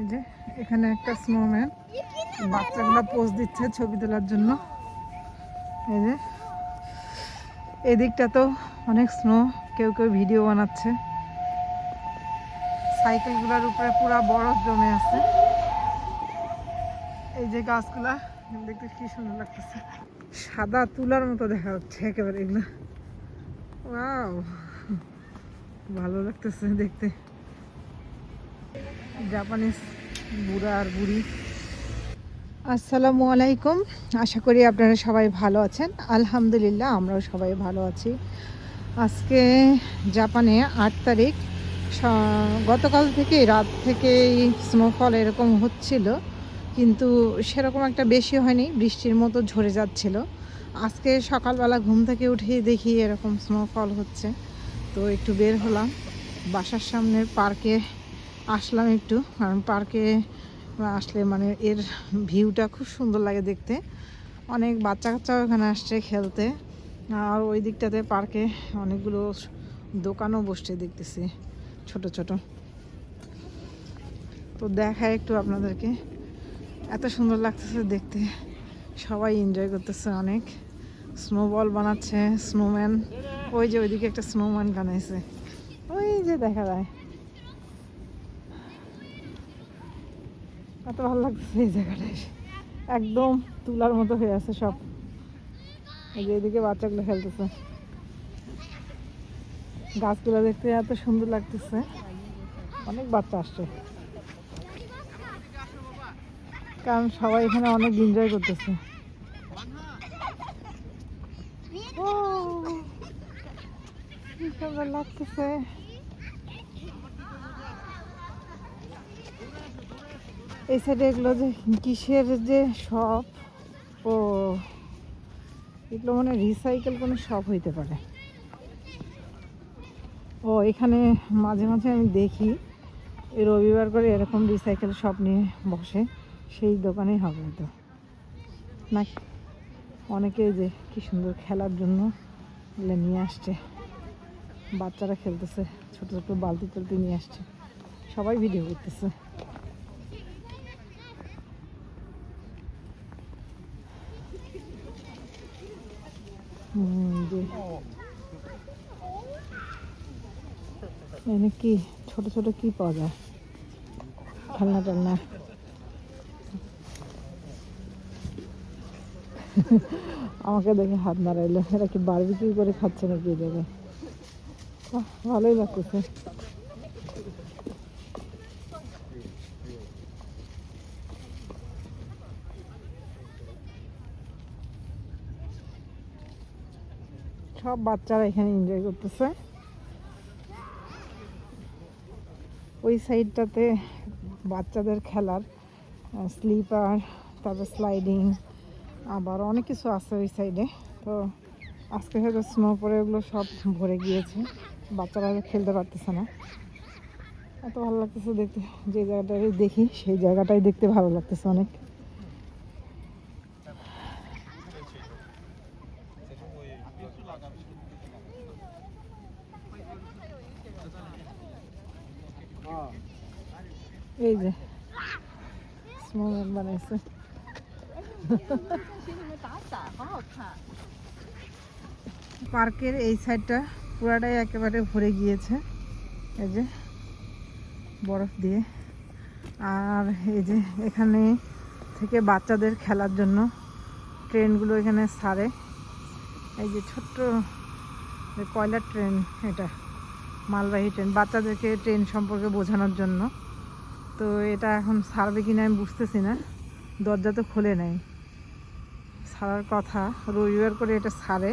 এই যে, এখানে একটা স্নোম্যান বাচ্চাগুলো পোজ দিচ্ছে ছবি তোলার জন্য। এই যে, এদিকটাতেও অনেক স্নো কেউ কেউ ভিডিও বানাচ্ছে। সাইকেলগুলোর উপরে পুরো বরফ জমে আছে। এই যে গাছগুলা, দেখতে কি সুন্দর লাগতেছে। সাদা তুলার মতো দেখা যাচ্ছে একেবারে এগুলো। ভালো লাগতেছে দেখতে। জাপানিজ বুড়া আর বুড়ি। আসসালামু আলাইকুম। আশা করি আপনারা সবাই ভালো আছেন। আলহামদুলিল্লাহ, আমরাও সবাই ভালো আছি। আজকে জাপানে আট তারিখ। গতকাল থেকে রাত থেকে স্নোফল এরকম হচ্ছিল। কিন্তু সেরকম একটা বেশি হয়নি, বৃষ্টির মতো ঝরে যাচ্ছিল। আজকে সকালবেলা ঘুম থেকে উঠেই দেখি এরকম স্নোফল হচ্ছে। তো একটু বের হলাম। বাসার সামনের পার্কে আসলাম একটু, কারণ পার্কে আসলে মানে এর ভিউটা খুব সুন্দর লাগে দেখতে। অনেক বাচ্চা কাচ্চাও এখানে আসছে খেলতে। আর ওই দিকটাতে পার্কে অনেকগুলো দোকানও বসছে দেখতেছি, ছোট ছোট। তো দেখায় একটু আপনাদেরকে। এত সুন্দর লাগতেছে দেখতে। সবাই এনজয় করতেছে অনেক। স্নোবল বানাচ্ছে স্নোম্যান ওই যে ওইদিকে একটা স্নোম্যান বানাইছে। ওই যে দেখা যায়। এত ভালো লাগতেছে এই জায়গাটা এসে। একদম তুলার মতো হয়ে আছে সব। এই যে এদিকে বাচ্চাগুলো খেলতেছে। গাছগুলো দেখতে এত সুন্দর লাগতেছে। অনেক বাচ্চা আসছে। কারণ সবাই এখানে অনেক এনজয় করতেছে। লাগতেছে। এই সাইডে এগুলো যে কিসের যে শপ ও, এগুলো মানে রিসাইকেল কোনো শপ হইতে পারে। ও, এখানে মাঝে মাঝে আমি দেখি রবিবার করে এরকম রিসাইকেল শপ নিয়ে বসে, সেই দোকানেই হবে তো না অনেকে যে কি সুন্দর খেলার জন্য এগুলো নিয়ে আসছে। বাচ্চারা খেলতেছে, ছোট ছোট বালতি টালতি নিয়ে আসছে। সবাই ভিডিও করতেছে হুম, যে এখানে কি, ছোট ছোট কি পাওয়া যায়? খেলনা টান্না আমাকে দেখে হাত নাড়াইলো। এরা কি বারবিকিউ করে খাচ্ছে নাকি এই জায়গায়? ভালোই লাগতেছে। সব বাচ্চারা এখানে এনজয় করতেছে। ওই সাইডটাতে বাচ্চাদের খেলার স্লিপার তারপর স্লাইডিং আবার অনেক কিছু আছে ওই সাইডে তো আজকে হয়তো স্নো পরে ওগুলো সব ভরে গিয়েছে। বাচ্চারা খেলতে পারতেছে না। এত ভালো লাগতেছে দেখতে, যে জায়গাটায় দেখি, সেই জায়গাটাই দেখতে ভালো লাগতেছে অনেক। এই যে। স্নোম্যান বানাইছে। পার্কের এই সাইডটা পুরাটাই একেবারে ভরে গিয়েছে। এই যে, বরফ দিয়ে। আর এই যে, এখানে থেকে বাচ্চাদের খেলার জন্য ট্রেনগুলো এখানে সারে। এই যে ছোট্ট কয়লার ট্রেন, এটা মালবাহী ট্রেন, বাচ্চাদেরকে ট্রেন সম্পর্কে বোঝানোর জন্য। তো এটা এখন সারবে কিনা আমি বুঝতেছি না। দরজা তো খুলে নেয় সারার কথা, রবিবার করে এটা সারে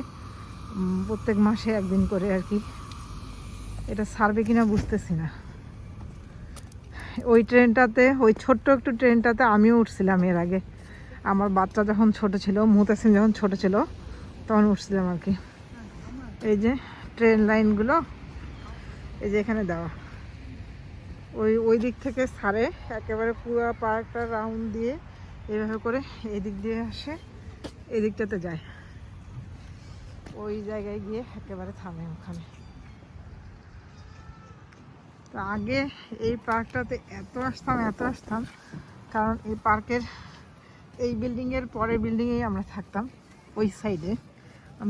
প্রত্যেক মাসে একদিন করে আর কি। এটা সারবে কিনা বুঝতেছি না। ওই ট্রেনটাতে, ওই ছোট্ট একটু ট্রেনটাতে আমিও উঠছিলাম এর আগে। আমার বাচ্চা যখন ছোট ছিল মুতাসিন যখন ছোট ছিল, তখন উঠছিলাম আর কি। এই যে, ট্রেন লাইনগুলো, এই যে এখানে দেওয়া। ওই ওই দিক থেকে সারে, একেবারে পুরো পার্কটা রাউন্ড দিয়ে এভাবে করে এদিক দিয়ে আসে, এদিকটাতে যায়। ওই জায়গায় গিয়ে একেবারে থামে ওখানে। তো আগে এই পার্কটাতে এত আসতাম এত আসতাম, কারণ এই পার্কের এই বিল্ডিংয়ের পরের বিল্ডিংয়েই আমরা থাকতাম, ওই সাইডে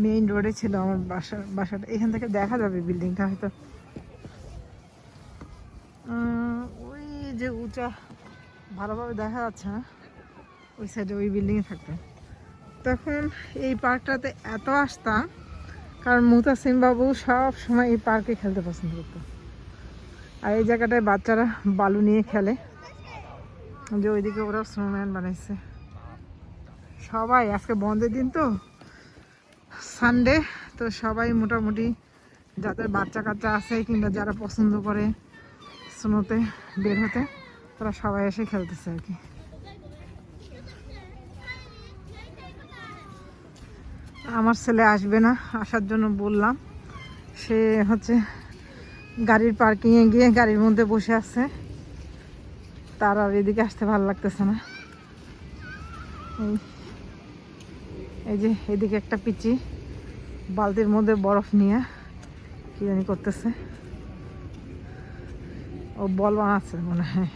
মেইন রোডে ছিল আমার বাসা, বাসাটা। এখান থেকে দেখা যাবে বিল্ডিংটা হয়তো। যে উঁচা ভালোভাবে দেখা যাচ্ছে না, ওই সাইডে ওই বিল্ডিংয়ে থাকতাম তখন এই পার্কটাতে এত আসতাম কারণ মুতাসিম বাবু সব সময় এই পার্কে খেলতে পছন্দ করতো। আর এই জায়গাটায় বাচ্চারা বালু নিয়ে খেলে। যে ওইদিকে ওরা স্নোম্যান বানাইছে। সবাই, আজকে বন্ধের দিন তো সানডে তো সবাই মোটামুটি যাদের বাচ্চা কাচ্চা আছে কিংবা যারা পছন্দ করে স্নোতে বের হতে, তারা সবাই এসে খেলতেছে আর কি। আমার ছেলে আসবে না, আসার জন্য বললাম। সে হচ্ছে গাড়ির পার্কিংয়ে গিয়ে গাড়ির মধ্যে বসে আছে। তার আর এদিকে আসতে ভালো লাগতেছে না। এই এই যে এদিকে একটা পিচি, বালতির মধ্যে বরফ নিয়ে, কি জানি করতেছে। ও বল আছে মনে হয়।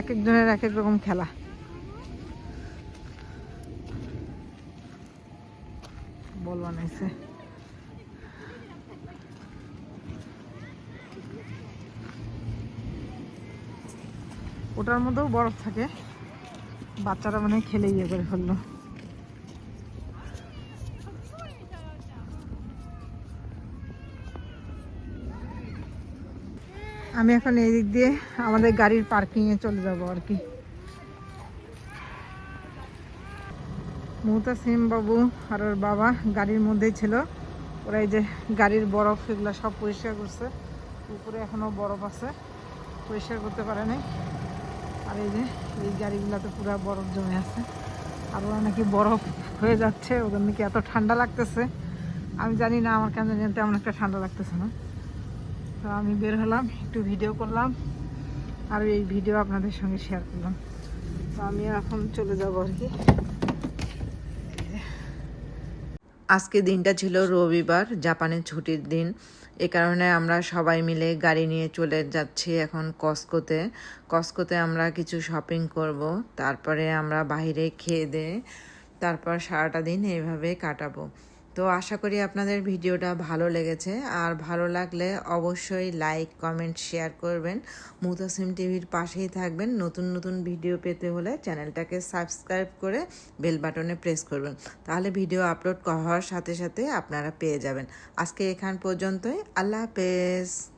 এক একজনের এক এক রকম খেলা। বল বানাইছে। ওটার মধ্যেও বরফ থাকে। বাচ্চারা মানে খেলে ইয়ে করে ফেলল। আমি এখন এই দিক দিয়ে আমাদের গাড়ির পার্কিংয়ে চলে যাব আর কি। মুহতাসিম বাবু আর ওর বাবা গাড়ির মধ্যেই ছিল। ওরা এই যে গাড়ির বরফ এগুলো সব পরিষ্কার করছে। উপরে এখনও বরফ আছে, পরিষ্কার করতে পারে নাই। আর এই যে এই গাড়িগুলোতে পুরো বরফ জমে আছে। আর ওরা নাকি বরফ হয়ে যাচ্ছে, ওদের নাকি এত ঠান্ডা লাগতেছে। আমি জানি না, আমার কেন জানি তেমন একটা ঠান্ডা লাগতেছে না। তো আমি বের হলাম, একটু ভিডিও করলাম আর এই ভিডিও আপনাদের সঙ্গে শেয়ার করলাম। তো আমি এখন চলে যাব আর কি। আজকে দিনটা ছিল রবিবার, জাপানের ছুটির দিন। এ কারণে আমরা সবাই মিলে গাড়ি নিয়ে চলে যাচ্ছি এখন কস্কোতে কস্কোতে আমরা কিছু শপিং করব, তারপরে আমরা বাইরে খেয়ে দিয়ে তারপর সারাটা দিন এইভাবে কাটাবো। তো আশা করি আপনাদের ভিডিওটা ভালো লেগেছে। আর ভালো লাগলে অবশ্যই লাইক, কমেন্ট, শেয়ার করবেন। মুতাসিম টিভির পাশেই থাকবেন। নতুন নতুন ভিডিও পেতে হলে চ্যানেলটাকে সাবস্ক্রাইব করে বেল বাটনে প্রেস করবেন। তাহলে ভিডিও আপলোড হওয়ার সাথে সাথে আপনারা পেয়ে যাবেন। আজকে এখান পর্যন্তই। আল্লাহ হাফেজ।